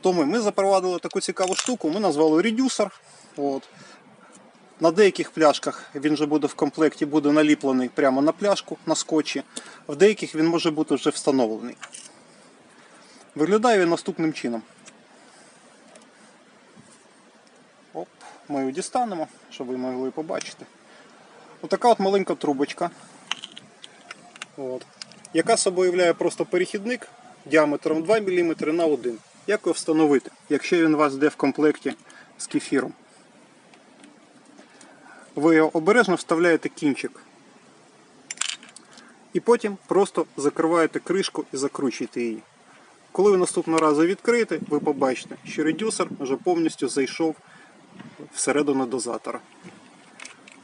Тому ми запровадили таку цікаву штуку, ми назвали редюсер. От. На деяких пляшках він вже буде в комплекті, буде наліплений прямо на пляшку на скотчі. В деяких він може бути вже встановлений. Виглядає він наступним чином. Оп, ми його дістанемо, щоб ви могли побачити. Отака от маленька трубочка. От. Яка собою являє просто перехідник діаметром 2 мм на 1. Як його встановити, якщо він у вас йде в комплекті з кефіром? Ви його обережно вставляєте кінчик. І потім просто закриваєте кришку і закручуєте її. Коли ви наступного разу відкриєте, ви побачите, що редюсер вже повністю зайшов всередину дозатора.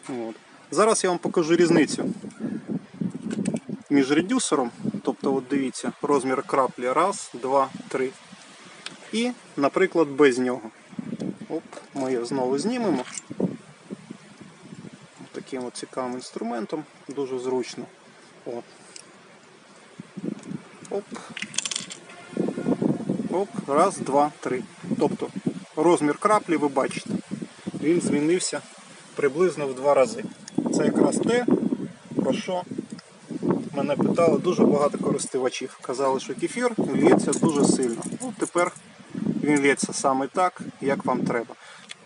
От. Зараз я вам покажу різницю між редюсером, тобто от дивіться, розмір краплі раз, два, три. І, наприклад, без нього. Оп, ми його знову знімемо. Таким цікавим інструментом, дуже зручно. От. Оп. Оп, раз, два, три. Тобто розмір краплі ви бачите. Він змінився приблизно в два рази. Це якраз те, про що мене питали дуже багато користувачів. Казали, що кефір лється дуже сильно. Ну, тепер він лється саме так, як вам треба.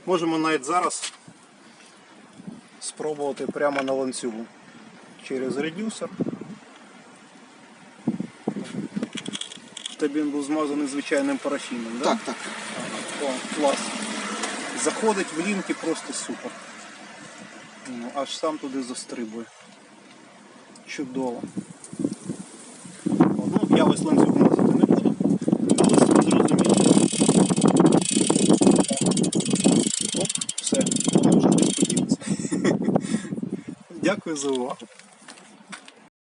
Можемо навіть зараз спробувати прямо на ланцюгу через редюсер. Тобі він був змазаний звичайним парафіном, да? Так, так. О, клас. Заходить в лінки просто супер. Ну, аж сам туди застрибує. Чудово. О, Ну, я ось ланцюг Дякую за увагу.